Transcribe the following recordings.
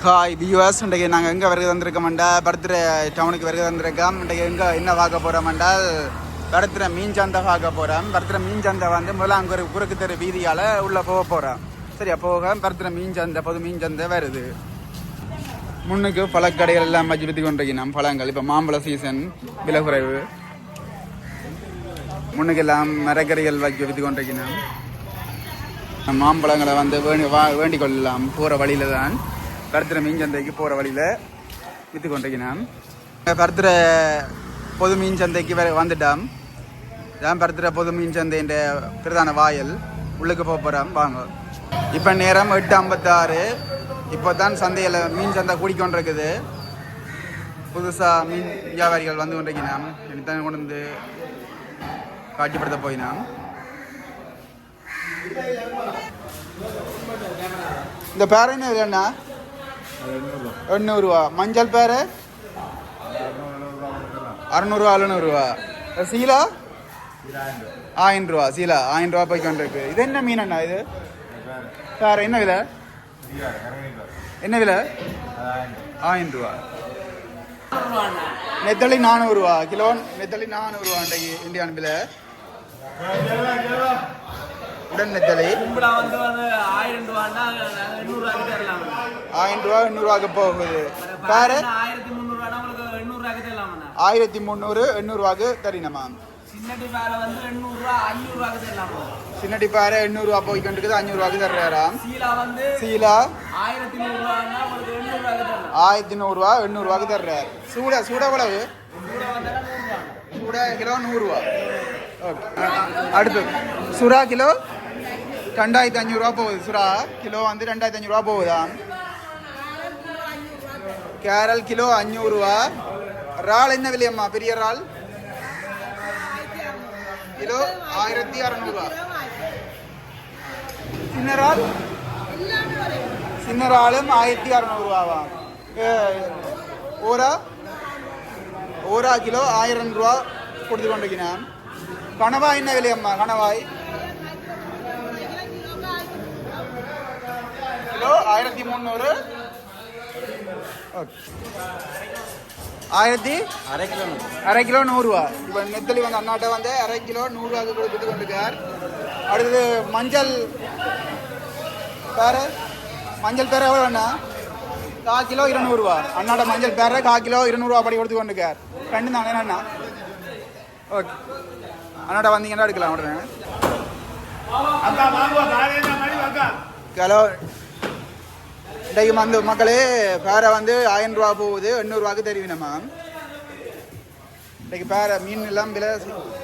Hi viewers இன்றைக்கு நாங்கள் எங்கே வருகை தந்திருக்கோம்டா பர்த்டே டவுனுக்கு வருகை தந்திருக்கோம். இன்றைக்கு எங்கே என்ன பார்க்க போகிறோம்டா பர்த்டே மீன் சந்தை பார்க்க போகிறோம் பர்த்டே மீன் சந்தை வந்து முதல்ல அங்கே ஒரு குறுக்கு தெரு வீதியால் உள்ளே போக போகிறோம் சரியா போக பர்த்டே மீன் சந்தை பொது மீன் சந்தை வருது. முன்னுக்கு பழக்கடைகள் எல்லாம் வச்சு விற்று கொண்டிருக்கணும் பழங்கள் இப்போ மாம்பழ சீசன் விலை குறைவு. முன்னுக்கு எல்லாம் மரக்கறிகள் வச்சு விற்று கொண்டிருக்கணும் மாம்பழங்களை வந்து வேண்டி வா வேண்டிக் கொள்ளலாம். போகிற வழியில தான். கருத்துற மீன் சந்தைக்கு போகிற வழியில் விற்று கொண்டிருக்கிறேன். கருத்துற பொது மீன் சந்தைக்கு வ- வந்துட்டோம் தான் பருத்துற பொது மீன் சந்தையின் பிரதான வாயல். உள்ளுக்கு போக போகிறோம் வாங்க. இப்போ நேரம் எட்டு ஐம்பத்தாறு. இப்போ தான் சந்தையில் மீன் சந்தை கூடிக்கொண்டிருக்குது. புதுசாக மீன் வியாபாரிகள் வந்து கொண்டிருக்கிறோம் தான் கொண்டு வந்து காட்சிப்படுத்த போயினான் இந்த பேர என்ன விலைண்ணா எண்ணூறுவா மஞ்சள் பேர் அறநூறுவா அறுநூறுவா சீலா ஆயிரம் ரூபா சீலா ஆயிரம் ரூபா போய் கொண்டிருக்கு இது என்ன மீன் அண்ணா இது வேற என்ன விலை என்ன விலை ஆயிரம் ரூபா நெத்தலி நானூறுரூவா கிலோ நெத்தலி நானூறுரூவா இன்றைக்கு இந்தியான் விலை உடன் நெத்தலி கும்படா வந்து வந்து ஆயிரம் ரூபா எண்ணூறுவாக்கு போகுது. பேரு ஆயிரத்தி முந்நூறு எண்ணூறுவாக்கு தரீனம்மா சின்னடி சின்னடி பாரு எண்ணூறுவா போய் கொண்டிருக்குது அஞ்சூறுவாக்கு தர்றாராம் சீலா ஆயிரத்தி நூறுரூவா எண்ணூறுவாக்கு தர்றாரு. சூட சூட எவ்வளவு? சூட கிலோ நூறுரூவா ஓகே. அடுத்து சுறா கிலோ ரெண்டாயிரத்தி அஞ்சூறுரூவா போகுது சுறா கிலோ வந்து ரெண்டாயிரத்தி அஞ்சூறுரூவா போகுதா? கேரல் கிலோ அஞ்சூறுரூவா இறால் என்ன விலையம்மா? பெரிய இறால்? கிலோ ஆயிரத்தி அறநூறுவா. சின்ன இறால்? சின்ன இறாலும் ஆயிரத்தி அறநூறுவாவா? ஓரா? ஓரா கிலோ ஆயிரம் ரூபா கொடுத்து கொண்டிருக்கிறேன். கணவாய் என்ன விலையம்மா? கணவாய்? கிலோ ஆயிரத்தி முந்நூறு ஆயிரத்தி அரை கிலோ அரை கிலோ நூறுரூவா இப்போ நெத்தலி வந்து அண்ணாட்ட வந்து அரை கிலோ நூறுரூவாக்கு கொடுத்துட்டு கொண்டிருக்கார். அடுத்தது மஞ்சள் பேர? மஞ்சள் பேர எவ்வளோ அண்ணா? கா கிலோ இருநூறுவா. அண்ணாட மஞ்சள் பேர கா கிலோ இருநூறுவா படி கொடுத்து கொண்டிருக்கார். ரெண்டு தானே அண்ணா ஓகே. அண்ணாட்ட வந்தீங்கன்னா எடுக்கலாம் உடனே. கிலோ இன்றைக்கு வந்து மக்களே பேரை வந்து ஆயிரம் ரூபா போகுது எண்ணூறுவாக்கு தெரிவினம்மா இன்றைக்கு பேர மீன் எல்லாம் விலை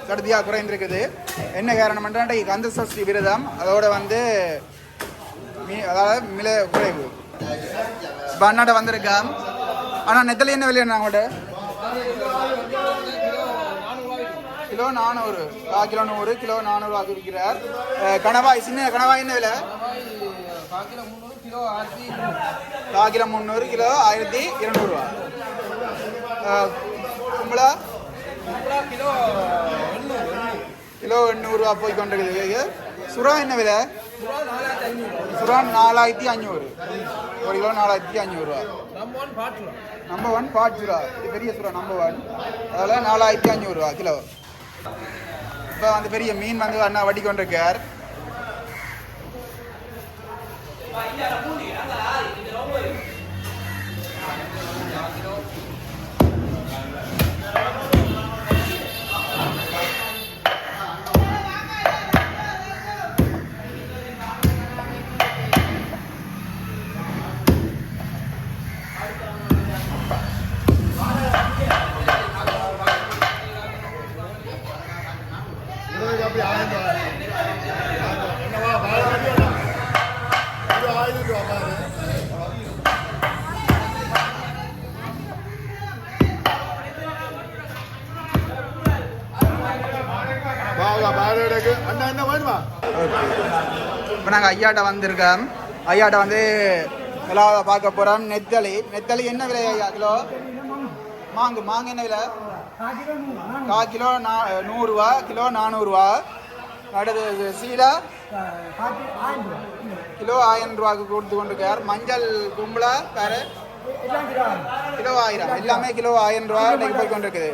கடுதியாக குறைந்திருக்குது. என்ன காரணம் இன்றைக்கு கந்த சஷ்டி விரதம் அதோட வந்து மீ அதாவது விலை குறைவு. இப்போ அண்ணாட்ட ஆனால் நெத்தலி என்ன விலை அவங்கள்ட்ட கிலோ நானூறு. கிலோ நூறு கிலோ நானூறு ஆக்கி விற்கிறார் கணவாய் சின்ன கணவாய் என்ன விலை? கா கிலோ முந்நூறு கிலோ ஆயிரத்தி இருநூறுவா கும்பலா? கிலோ கிலோ எண்ணூறுரூவா போய் கொண்டிருக்குது. சுறா என்ன விலை? சுறா நாலாயிரத்தி அஞ்சூறு ஒரு கிலோ நாலாயிரத்தி அஞ்சூறுரூவா நம்ம ஒன் பாட்டு நம்பர் ஒன் பாட் சுறா இது பெரிய சுறா நம்பர் ஒன். அதில் நாலாயிரத்தி அஞ்சூறுரூவா கிலோ. இப்போ வந்து பெரிய மீன் வந்து அண்ணா வட்டி கொண்டிருக்கார். Baiknya. ஐயாட்ட வந்திருக்கோம் ஐயாட்ட வந்து விழாவை பார்க்க போகிறோம் நெத்தலி. நெத்தலி என்ன விலை ஐயா கிலோ? மாங்கு மாங்கு என்ன விலை? கா கிலோ நா நூறுரூவா கிலோ நானூறுரூவா அடுத்தது சீலா. கிலோ ஆயிரம் ரூபாய்க்கு கொடுத்து கொண்டிருக்கார். மஞ்சள் கும்பலா வேறு? கிலோ ஆயிரம். எல்லாமே கிலோ ஆயிரம் ரூபா இன்னைக்கு போய் கொண்டிருக்குது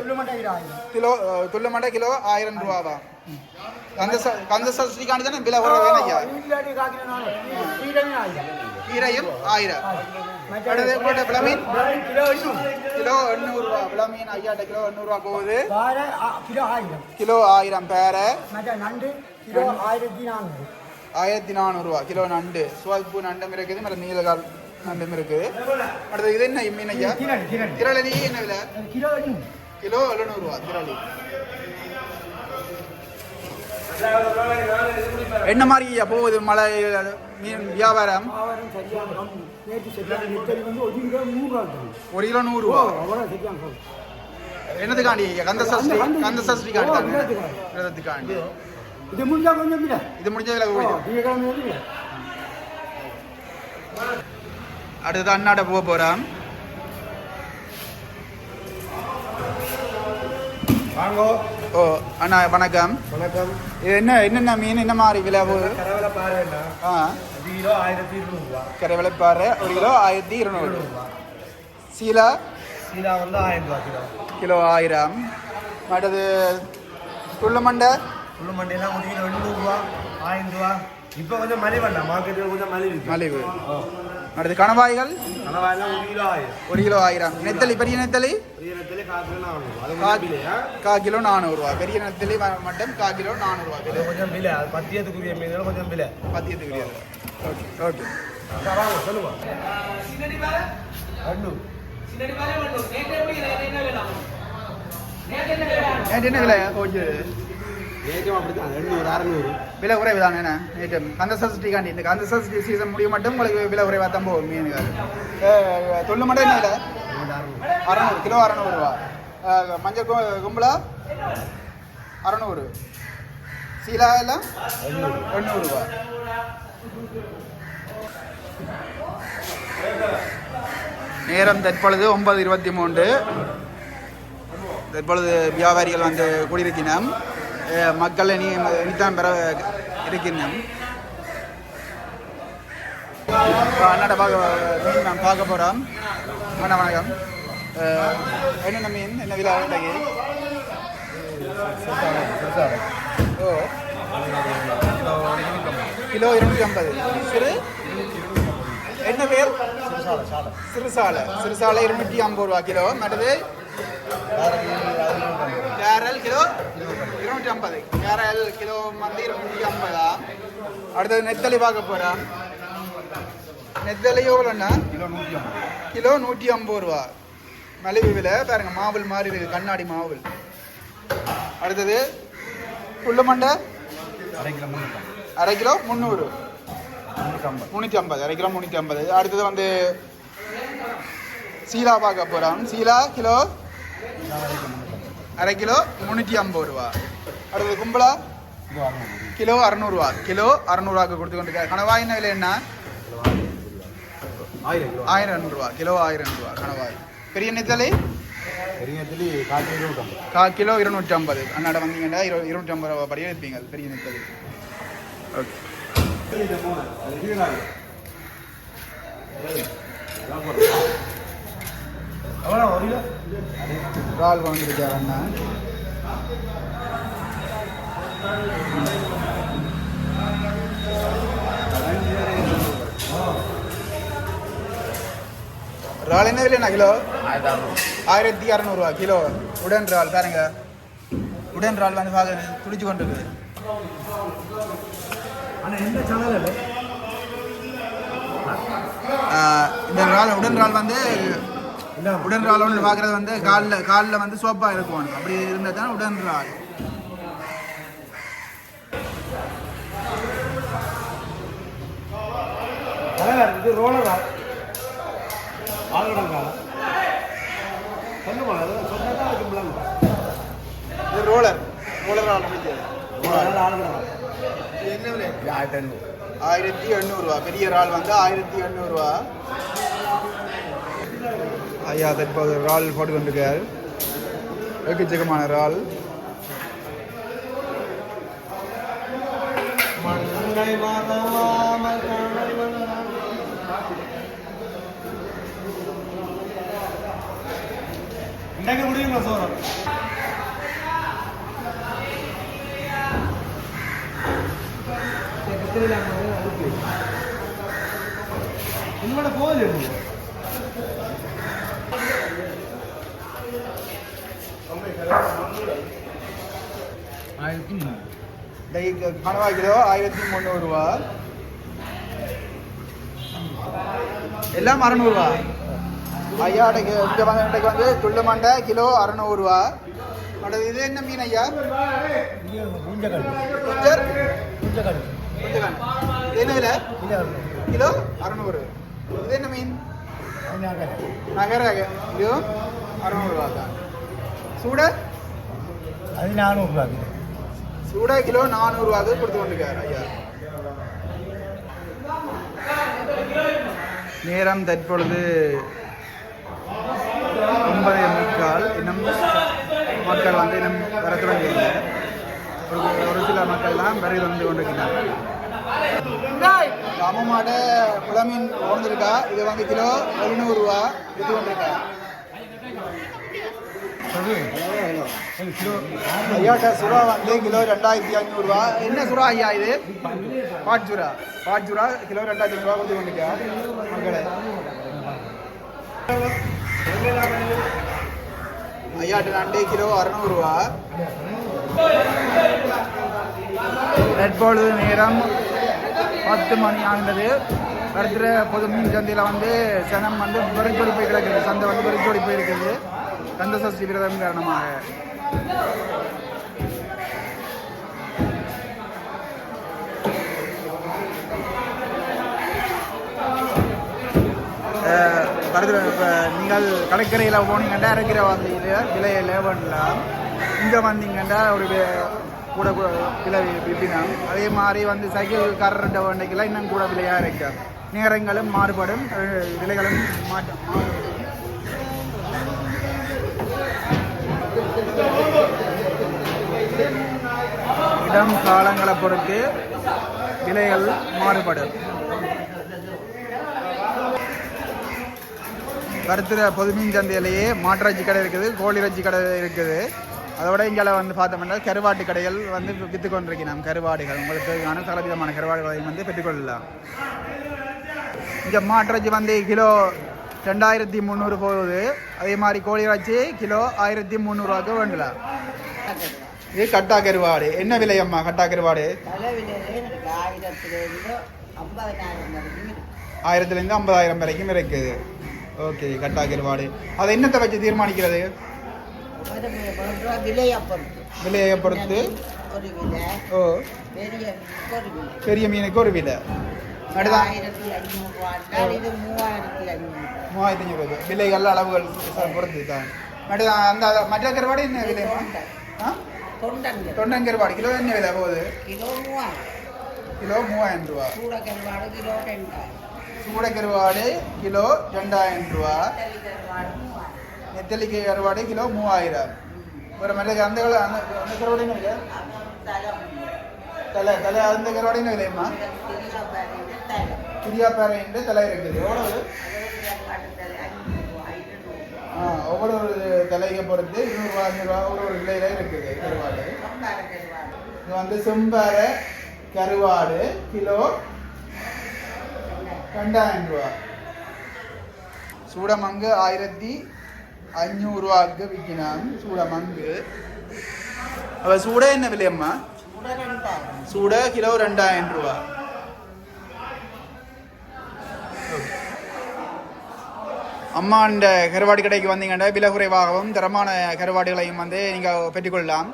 கிலோ அஹ், துள்ளு மண்டை கிலோ ஆயிரம் ரூபாவா? கந்த கந்த சஷ்டிக்காண்டி தானே? விலை ஒரு வேணையா கீரையும் ஆயிரம். அடுத்து போட்ட விளமீன் கிலோ எண்ணூறு. ரூபா விளமீன் ஐயாட்ட கிலோ எண்ணூறு ரூபா போகுது கிலோ ஆயிரம். கிலோ பேரை. கிலோ ஆயிரத்தி நானூறு. ஆயிரத்தி நானூறுரூவா கிலோ நண்டு. சுவாப்பு நண்டும் இருக்குது. மற்ற நீலகால் நண்டும் இருக்குது அடுத்து இது என்ன மீன் ஐயா திரளி என்ன விலை? கிலோ எழுநூறுவா திரளி என்ன மாதிரி ஐயா போகுது மழை மீன் வியாபாரம்? ஒரு கிலோ நூறுரூவா. என்னதுக்காண்டி? கந்த சஷ்டி கந்த- சஷ்டிக்காண்டி ஓ, தானே? விரதத்துக்காண்டி. இது முடிஞ்சா கொஞ்சம் இது முடிஞ்ச விலை. அடுத்தது அண்ணாட போக போகிறோம் வாங்கோ. ஓ அண்ணா வணக்கம். வணக்கம். இது என்ன என்னென்ன மீன் என்ன மாதிரி விலை கரவலை பாருன்னா ஆ. கிலோ ஆயிரத்தி இருநூறுவா. கரைவிலைப்பாறை ஒரு கிலோ ஆயிரத்தி இருநூறு. சீலா? சீலா வந்து ஆயிரம் ரூபா கிலோ. கிலோ ஆயிரம். அடுத்தது துள்ளுமண்டை உள்ள மண்டியெல்லாம் ஒரு கிலோ எண்ணூறுரூவா ஆயிரம் ரூபா. இப்போ கொஞ்சம் மலி வேண்டாம் மார்க்கெட்டில் கொஞ்சம் மலி இருக்கு. மலிவு. அடுத்து கணவாய்கள். ஒரு கிலோ ஆயிரம். நெத்தலி பெரிய நெத்தலி? கா கொஞ்சம் கிலோ நானூறுரூவா பெரிய நெத்தலி மட்டும் கா கிலோ நானூறுரூவா கொஞ்சம் விலை. பத்தியத்துக்குரிய மீன்கள் கொஞ்சம் விலை. பத்தியத்துக்கு கிடையாது ஓகே ஓகே. நேற்று என்ன விலை? ஓகே. விலை குறைவு தானே என்ன? நேற்று கந்த சஷ்டி காண்டி இந்த கந்த சஷ்டி சீசன் முடிய மட்டும் உங்களுக்கு விலை குறைவாக தான் போகும் மீனுகள் தொல்லு மட்டும் என்ன இல்லை அறநூறு கிலோ அறநூறுவா மஞ்சள் கும்பலா? அறநூறு. சீலா எல்லாம் எண்ணூறுவா நேரம் தற்பொழுது ஒன்பது இருபத்தி மூன்று. தற்பொழுது வியாபாரிகள் வந்து கூடியிருக்கினோம் மக்கள் இனி இனித்தான் பெற இருக்கின்றோம் இப்போ அண்ணாட்ட பார்க்க மீன் நாம் பார்க்க போகிறோம் வணக்கம். வணக்கம் என்னென்ன மீன்? என்ன விலை இன்றைக்கு ஓ. கிலோ இருநூற்றி ஐம்பது. சிறு? என்ன பேர்? சிறுசாலை சிறுசாலை. இருநூற்றி ஐம்பது ரூபா கிலோ. மற்றது? கேரல் கிலோ இருநூற்றி ஐம்பது. கேரல் கிலோ வந்து இருநூற்றி ஐம்பதா? அடுத்தது நெத்தலி பார்க்க போகிறோம் நெத்தலி எவ்வளோண்ணா? கிலோ நூற்றி ஐம்பது. ரூபா. மலிவு விலை பாருங்க மாவுள் மாதிரி இருக்குது கண்ணாடி மாவுள் அடுத்தது புல்லுமண்டை அரை கிலோ முந்நூறு. முந்நூற்றி ஐம்பது. அரை கிலோ முந்நூற்றி ஐம்பது. அடுத்தது வந்து சீலா பார்க்க போகிறோம் சீலா கிலோ? அரை கிலோ முந்நூற்றி ஐம்பது ரூபா. அடுத்தது கும்பலா? கிலோ அறநூறுவா. கிலோ அறநூறுவாக்கு கொடுத்து கொண்டு கணவாய் என்ன விலை என்ன? ஆயிரம் ரூபா கிலோ ஆயிரம் ரூபா கணவாய். பெரிய நெத்தலை கா கிலோ இருநூற்றி ஐம்பது அண்ணாட வந்தீங்கன்னா இரு இருநூற்றி ஐம்பது ரூபா படியே இருப்பீங்க பெரிய நெத்தலை ஓகே. எவ்வளோ ஒரு கிலோ இறால் வாங்கியிருக்காரு அண்ணா. இறால் என்ன விலைண்ணா கிலோ? ஆயிரத்தி அறநூறுவா கிலோ. உடன் இறால் பாருங்க. உடன் இறால் வந்து பார்க்க துடிச்சு கொண்டு இருக்குது இந்த இறால் உடன் இறால் வந்து என்ன? உடன் இறால் ஒன்று பார்க்குறது வந்து காலில் காலில் வந்து சோப்பாக இருக்கும் அப்படி இருந்தால் தான் உடன் இறால் தலைவர் இது ரோலரா ஆளுடங்கா சொல்லுமா சொன்னா விளங்கும் இது ரோலர் ரோலர் இறால் பிடிச்சது ஆளுடா இது என்ன விலை? ஆயிரத்தி ஐநூறு ஆயிரத்தி எண்ணூறுரூவா பெரிய இறால் வந்து ஆயிரத்தி எண்ணூறுரூவா ஐயா தற்போது இறால் போட்டுக்கொண்டிருக்கிறார் எக்கச்சக்கமான இறால் இன்னைக்கு முடியுங்களா சோரம் உங்களோட போகுது ஆயிரத்தி இந்த கனவா கிலோ ஆயிரத்தி முந்நூறுரூவா எல்லாம் அறநூறுவா ஐயா இன்றைக்கு இங்கே வந்து இன்றைக்கு வந்து துள்ளு மண்டை கிலோ அறநூறுவா அடுத்தது இது என்ன மீன் ஐயா? குஞ்சர் என்ன விலை? கிலோ அறநூறு. இது என்ன மீன்? நகர கிலோ அறநூறுவா தான். சூட? அது நானூறுரூவா சூட கிலோ நானூறுவாக்கு கொடுத்து கொண்டிருக்கார் ஐயா. நேரம் தற்பொழுது ஒன்பதே முக்கால். இன்னும் மக்கள் வந்து இன்னும் வர தொடங்கல ஒரு ஒரு சில மக்கள்லாம் வரை வந்து கொண்டிருக்கிறார் அம்மமாட குளமீன் ஓர்ந்திருக்கா? இது வந்து கிலோ எழுநூறுவா விற்று கொண்டிருக்கா. ஐயாட்ட சுறா வந்து கிலோ ரெண்டாயிரத்தி ஐநூறுரூவா என்ன சுறா ஐயா இது? பாட்சுரா பாட்சுரா கிலோ ரெண்டாயிரத்தி ஐநூறுரூவா கொடுத்து கொண்டிருக்கா மக்களே. ஐயாட்டு நண்டு கிலோ அறநூறுவா தற்பொழுது நேரம் பத்து மணி ஆகின்றது வருகிற பொது மீன் சந்தையில் வந்து சனம் வந்து வெறிச்சோடி போய் கிடக்குது. சந்தை வந்து வெறிச்சோடி போயிருக்குது கந்த சஷ்டி விரதம் காரணமாக வருகிற இப்போ நீங்கள் கடற்கரையில் போனீங்கன்னா இறக்கிற வந்தீங்க விலையில் லேபன்லாம் இங்கே வந்தீங்கன்னா ஒரு கூட விலை எப்படின்னா அதே மாதிரி வந்து சைக்கிள் காரர்கிட்ட வண்டிக்கெல்லாம் இன்னும் கூட விலையாக இருக்கும் நேரங்களும் மாறுபடும் விலைகளும் மாற்றம் இடம் காலங்களை பொறுத்து விலைகள் மாறுபடும் கருத்துற பொதுமீன் சந்தையிலேயே மாட்டிறைச்சி கடை இருக்குது கோழி இறைச்சி கடை இருக்குது. அதோட இங்கே வந்து பார்த்தோம்னா கருவாட்டு கடைகள் வந்து விற்று கொண்டிருக்கிறோம் கருவாடுகள் உங்களுக்கு தேவையான சகல விதமான கருவாடுகளையும் வந்து பெற்றுக்கொள்ளலாம் இங்கே மாட்டிறைச்சி வந்து கிலோ ரெண்டாயிரத்தி முந்நூறு போகுது. அதே மாதிரி கோழி இறைச்சி கிலோ ஆயிரத்தி முந்நூறுவாக்கு வேண்டலாம். இது கட்டா கருவாடு என்ன விலை அம்மா கட்டா கருவாடு ஆயிரத்துலேருந்து ஐம்பதாயிரம் வரைக்கும் இருக்குது. ஓகே கட்டா கருவாடு அதை என்னத்தை வச்சு தீர்மானிக்கிறது? விலையை பொறுத்து ஓ. பெரிய மீனுக்கு ஒரு விலை. பெரிய மூவாயிரத்தி ஐநூறு. விலைகள் அளவுகள் பொறுத்து தான் அந்த மற்ற கருவாடு என்ன விலை ஆ? தொண்டங்க தொண்டன் கருவாடு கிலோ என்ன விலை போகுது கிலோ மூவாயிரம். கிலோ மூவாயிரம் ரூபா. சூட கருவாடு கிலோ ரெண்டாயிரம். சூட கருவாடு கிலோ ரெண்டாயிரம் ரூபா. கருவாடு நெத்தலிக்கை கருவாடு கிலோ மூவாயிரம். ஒரு மற்ற அந்த அந்த அந்த கருவாடு என்ன விலை? தலை தலை அந்த கருவாடு என்ன விலையம்மா திரியா பாருங்க தலை இருக்குது. எவ்வளவு ஐநூறுரூவா ஒவ்வொரு தலையை பொறுத்து இருநூறுவா அஞ்சூறுவா ஒரு ஒரு விலையில இருக்குது. இது வந்து செம்பார கருவாடு கிலோ ரெண்டாயிரம் ரூபா. சூடமங்கு ஆயிரத்தி அஞ்சூறுவாக்கு விற்கினான் சூடமங்கு. அவ சூட என்ன விலையம்மா சூட கிலோ ரெண்டாயிரம் ரூபா. அம்மா இந்த கருவாடு கடைக்கு வந்தீங்கன்னா விலை குறைவாகவும் தரமான கருவாடுகளையும் வந்து நீங்கள் பெற்றுக்கொள்ளலாம்.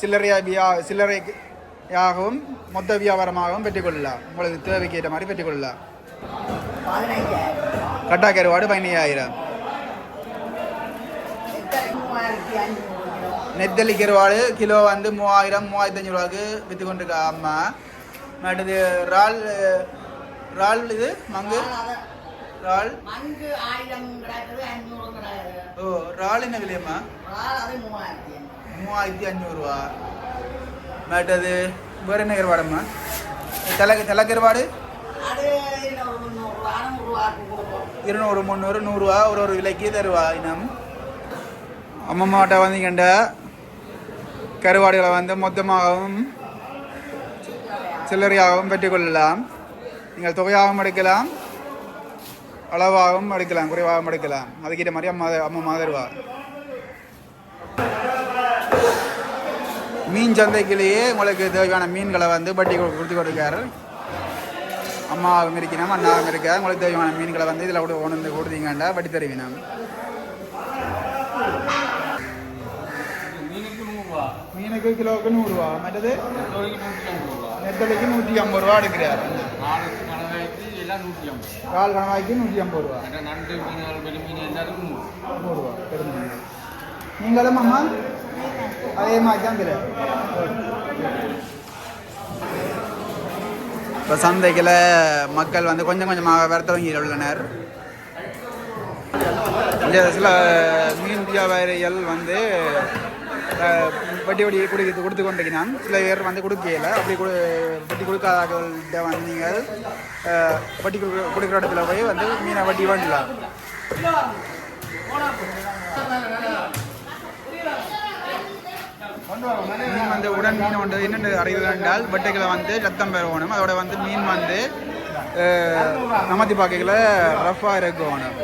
சில்லறையா வியா சில்லறையாகவும் மொத்த வியாபாரமாகவும் பெற்றுக்கொள்ளலாம். உங்களுக்கு தேவைக்கு ஏற்ற மாதிரி பெற்றுக்கொள்ளலாம். கட்டா கருவாடு பதினையாயிரம். நெத்தலி கருவாடு கிலோ வந்து மூவாயிரம் மூவாயிரத்தி அஞ்சு ரூபாய்க்கு விற்று கொண்டிருக்கா அம்மா மற்றது இறால் இறால் இது மங்கு? இறால்? ஓ இறால் என்ன விலையம்மா? மூவாயிரத்தி அஞ்சூறுரூவா மற்றது வேறு என்ன கருவாடம்மா தலை தலை கருவாடு அது இருநூறு முந்நூறு நூறுரூவா ஒரு ஒரு விலைக்கு தருவா இனம். அம்மம்மாட்ட வந்தீங்கண்ட கருவாடுகளை வந்து மொத்தமாகவும் சில்லறையாகவும் பெற்றுக்கொள்ளலாம். நீங்கள் தொகையாகவும் எடுக்கலாம் அளவாகவும் எடுக்கலாம் குறைவாகவும் எடுக்கலாம். அதுக்கிட்ட மாதிரி அம்மா அம்மா தருவா. மீன் சந்தைக்குள்ளேயே உங்களுக்கு தேவையான மீன்களை வந்து பட்டி கொடு- கொடுத்து கொடுக்காரு. அம்மாவும் இருக்கணும் அண்ணாவும் இருக்கா உங்களுக்கு தேவையான மீன்களை வந்து இதில் கூட கொண்டு வந்து கொடுத்தீங்கண்டா வட்டி தருவினம் மீனுக்கு கிலோவுக்கு நூறுரூவா மற்றது? நெத்தலைக்கு நூற்றி ஐம்பது ரூபா. எடுக்கிறார். கால் கணவாய்க்கு நூற்றி ஐம்பது ரூபா. நூறுரூவா பெருமீன் நீங்களும் அம்மா? அதே மாதிரி தான் தெரியல இப்போ சந்தையில் மக்கள் வந்து கொஞ்சம் கொஞ்சமாக வரத்தவங்கி உள்ளனர். இந்த சில மீன் வியாபாரிகள் வந்து வட்டி வட்டி கொடுக்க கொடுத்து கொண்டிருக்கிறான். சில பேர் வந்து கொடுக்கல. அப்படி கொடு வட்டி கொடுக்காதவர்கள்ட்ட வந்து நீங்கள் வட்டி கொடுக்க- கொடுக்குற இடத்துல போய் வந்து மீனை வட்டி வாங்கிக்கலாம் மீன் வந்து உடன் மீன் வந்து என்னென்ன அறிவு என்றால் வெட்டைகளை வந்து ரத்தம் பெறணும் அதோட வந்து மீன் வந்து நமத்தி பார்க்கல ரஃப்பாக இருக்கணும்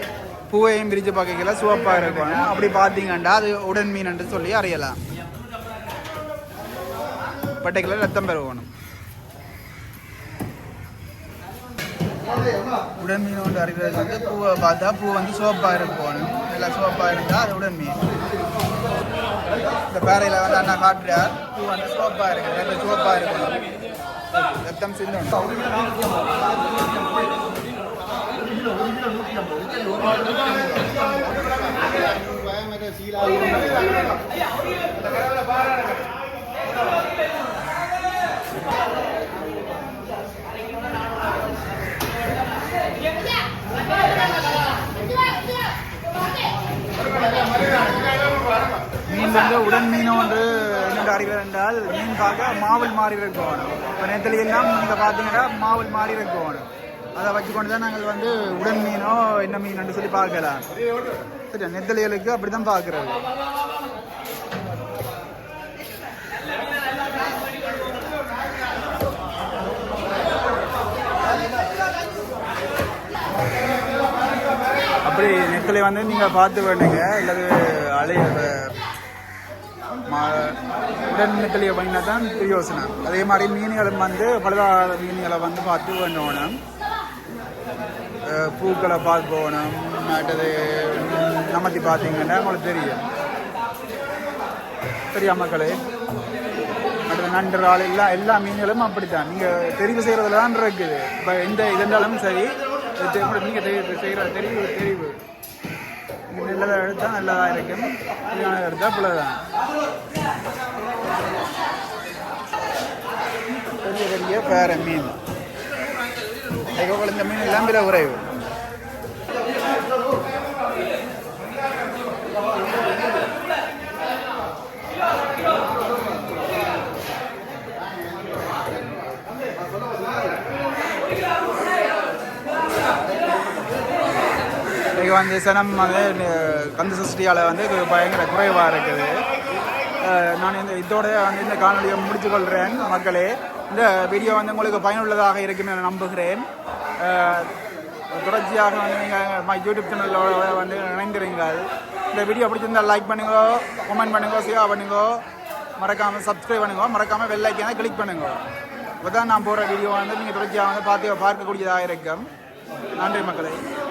பூவையும் பிரித்து பார்க்கல சிவப்பாக இருக்கணும் அப்படி பார்த்தீங்கன்னா அது உடன் மீன் என்று சொல்லி அறியலாம். வெட்டைகளை ரத்தம் பெறணும் உடன் மீன் வந்து அறிவது வந்து பூவை பார்த்தா பூ வந்து சிவப்பாக இருக்கணும் நல்லா சிவப்பாக இருந்தால் அது உடன் மீன். இந்த பேரையில் வந்து அண்ணா காட்டுறார். பூ வந்து சோப்பாக இருக்கு ரெண்டு சோப்பாக இருக்கணும். ரத்தம் சிந்து மீன் வந்து உடன் மீனும் வந்து என்னென்று என்றால் மீன் பார்க்க மாவல் மாறி இப்போ நேரத்தில் நீங்கள் பார்த்தீங்கன்னா மாவல் மாறி இருக்கணும் அதை வச்சுக்கொண்டு தான் நாங்கள் வந்து உடன் மீனோ என்ன மீன் சொல்லி பார்க்கலாம். சரி நெத்தலிகளுக்கு அப்படி தான் பார்க்குறது. அப்படி நெத்தலை வந்து நீங்கள் பார்த்து வேணுங்க அல்லது அலைய ம- உடன் பண்ணினா தான் பிரயோசனம். அதே மாதிரி மீன்களும் வந்து பழுதாத மீன்களை வந்து பார்த்து வேணும் பூக்களை பார்த்து போகணும் மற்றது நமத்தி பார்த்தீங்கன்னா உங்களுக்கு தெரியும். சரியா மக்களே மற்ற நண்டு எல்லா எல்லா மீன்களும் அப்படித்தான். நீங்கள் தெரிவு செய்கிறதுல தான் இருக்குது. இப்போ எந்த இருந்தாலும் சரி நீங்கள் தெரிவு செய்கிற தெரிவு தெரிவு. நல்லதாக எடுத்தால் நல்லதாக இருக்கும். புரியானதாக எடுத்தால் பிள்ளைதான் பெரிய பெரிய பேர மீன். இந்த மீன் எல்லாம் விலை குறைவு. இன்றைக்கி வந்து சனம் வந்து கந்து கந்த சஷ்டியால் வந்து பயங்கர குறைவாக இருக்குது. நான் இந்த இதோட வந்து இந்த காணொலியை முடித்து கொள்கிறேன் மக்களே. இந்த வீடியோ வந்து உங்களுக்கு பயனுள்ளதாக இருக்கும் என நம்புகிறேன். தொடர்ச்சியாக வந்து நீங்கள் யூடியூப் சேனலோட வந்து இணைந்திருங்கள். இந்த வீடியோ பிடிச்சிருந்தால் லைக் பண்ணுங்க கமெண்ட் பண்ணுங்க ஷேர் பண்ணுங்க. மறக்காமல் சப்ஸ்கிரைப் பண்ணுங்க மறக்காமல் வெள்ளைக்கான கிளிக் பண்ணுங்க. இப்போ தான் நான் போகிற வீடியோ வந்து நீங்கள் தொடர்ச்சியாக வந்து பார்த்து பார்க்கக்கூடியதாக இருக்கும். நன்றி மக்களே.